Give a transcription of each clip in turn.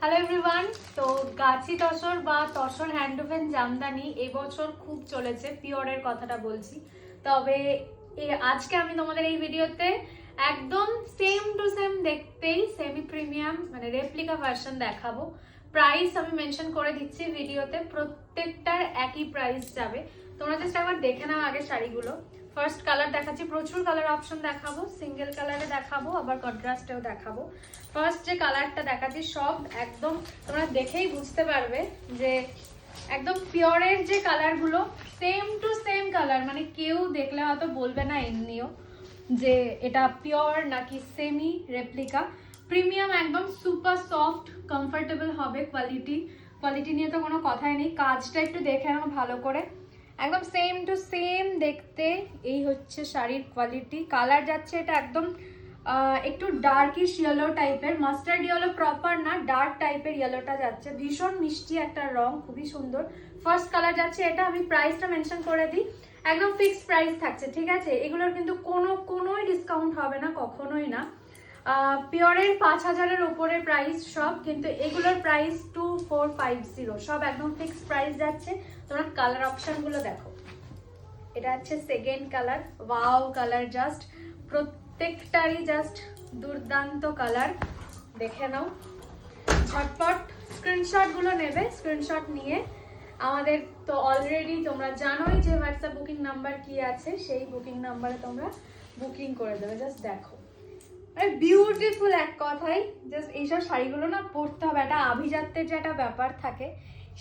Hello everyone তো গাছি তসর বা তসর হ্যান্ডওভেন জামদানি এবছর খুব চলেছে, পিওরের কথাটা বলছি। তবে আজকে আমি তোমাদের এই ভিডিওতে একদম সেম টু সেম দেখতেই সেমি প্রিমিয়াম মানে রেপ্লিকা ভার্সন দেখাবো। প্রাইস আমি মেনশন করে দিচ্ছি ভিডিওতে, প্রত্যেকটার একই প্রাইস যাবে। তোমরা জাস্ট একবার দেখে নাও আগে শাড়িগুলো। ফার্স্ট কালার দেখাচ্ছি, প্রচুর কালার অপশন দেখাবো সিঙ্গেল কালারে দেখাবো, আবার কন্ট্রাস্টেও দেখাবো। ফার্স্ট যে কালারটা দেখাচ্ছি, সব একদম তোমরা দেখেই বুঝতে পারবে যে একদম পিওরের যে কালারগুলো সেম টু সেম কালার মানে কেউ দেখলে হয়তো বলবে না এমনিও যে এটা পিওর নাকি সেমি রেপ্লিকা প্রিমিয়াম একদম সুপার সফট কমফোর্টেবল হবে কোয়ালিটি কোয়ালিটি নিয়ে তো কোনো কথাই নেই। কাজটা একটু দেখে নাও ভালো করে। একদম সেম টু সেম দেখতে এই হচ্ছে শাড়ির কোয়ালিটি কালার যাচ্ছে এটা একদম একটু ডার্কিশ ইয়েলো টাইপের মাস্টার্ড ইয়েলো প্রপার না ডার্ক টাইপের ইয়েলোটা যাচ্ছে। ভীষণ মিষ্টি একটা রং, খুবই সুন্দর। ফার্স্ট কালার যাচ্ছে এটা, আমি প্রাইসটা মেনশন করে দিই। একদম ফিক্সড প্রাইস থাকছে, ঠিক আছে? এগুলোর কিন্তু কোনো, কোনোই ডিসকাউন্ট হবে না, কখনোই না। পিওরের পাঁচ হাজারের ওপরে প্রাইস সব, কিন্তু এগুলোর price two four five zero সব একদম ফিক্সড প্রাইস যাচ্ছে। তোমরা কালার অপশানগুলো দেখো। এটা হচ্ছে second colour wow colour just প্রত্যেকটারই just দুর্দান্ত কালার দেখে নাও। ঝটপট স্ক্রিনশটগুলো নেবে স্ক্রিনশট নিয়ে। আমাদের তো অলরেডি তোমরা জানোই যে হোয়াটসঅ্যাপ বুকিং নাম্বার কি আছে, সেই বুকিং নাম্বারে তোমরা বুকিং করে দেবে। জাস্ট দেখো। বিউটিফুল এক কথাই জাস্ট এইসব শাড়িগুলো না পরতে হবে। একটা আভিজাত্যের যে একটা ব্যাপার থাকে,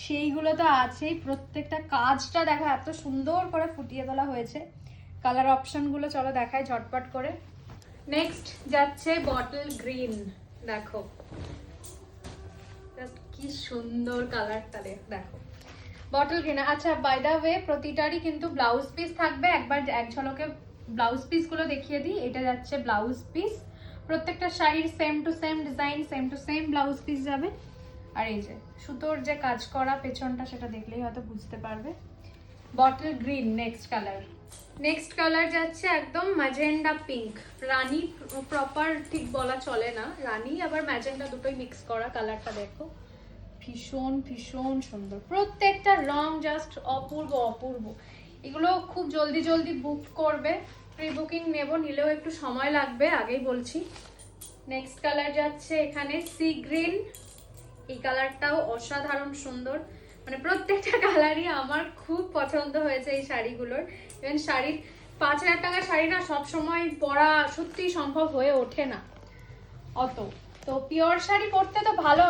সেইগুলো তো আছেই। প্রত্যেকটা কাজটা দেখো, এত সুন্দর করে ফুটিয়ে তোলা হয়েছে। কালার অপশনগুলো চলো দেখায় ঝটপট করে। নেক্সট যাচ্ছে বটল গ্রিন দেখো। কি সুন্দর কালারটা দেখো। বটল গ্রিন আচ্ছা বাই দা ওয়ে প্রতিটারই কিন্তু ব্লাউজ পিস থাকবে। একবার এক ঝলকে ব্লাউজ পিসগুলো দেখিয়ে দিই। এটা যাচ্ছে ব্লাউজ পিস প্রত্যেকটা শাড়ির same to same design same to same blouse piece যাবে। আর এই যে, সুতোর যে কাজ করা পেছনটা সেটা দেখলেই হয়তো বুঝতে পারবে। Bottle green next colour next colour যাচ্ছে একদম ম্যাজেন্ডা পিঙ্ক রানী প্রপার ঠিক বলা চলে না। রানী আবার ম্যাজেন্ডা দুটোই মিক্স করা কালারটা দেখো। ভীষণ ভীষণ সুন্দর। প্রত্যেকটা রং জাস্ট অপূর্ব অপূর্ব। এগুলো খুব জলদি জলদি বুক করবে। প্রি বুকিং নেব, নিলেও একটু সময় লাগবে, আগেই বলছি। নেক্সট কালার যাচ্ছে এখানে সি গ্রিন এই কালারটাও অসাধারণ সুন্দর। মানে প্রত্যেকটা কালারই আমার খুব পছন্দ হয়েছে এই শাড়িগুলোর। ইভেন শাড়ির পাঁচ হাজার টাকার শাড়ি না সবসময় পরা সত্যি সম্ভব হয়ে ওঠে না। অত। তো পিওর শাড়ি পরতে তো ভালো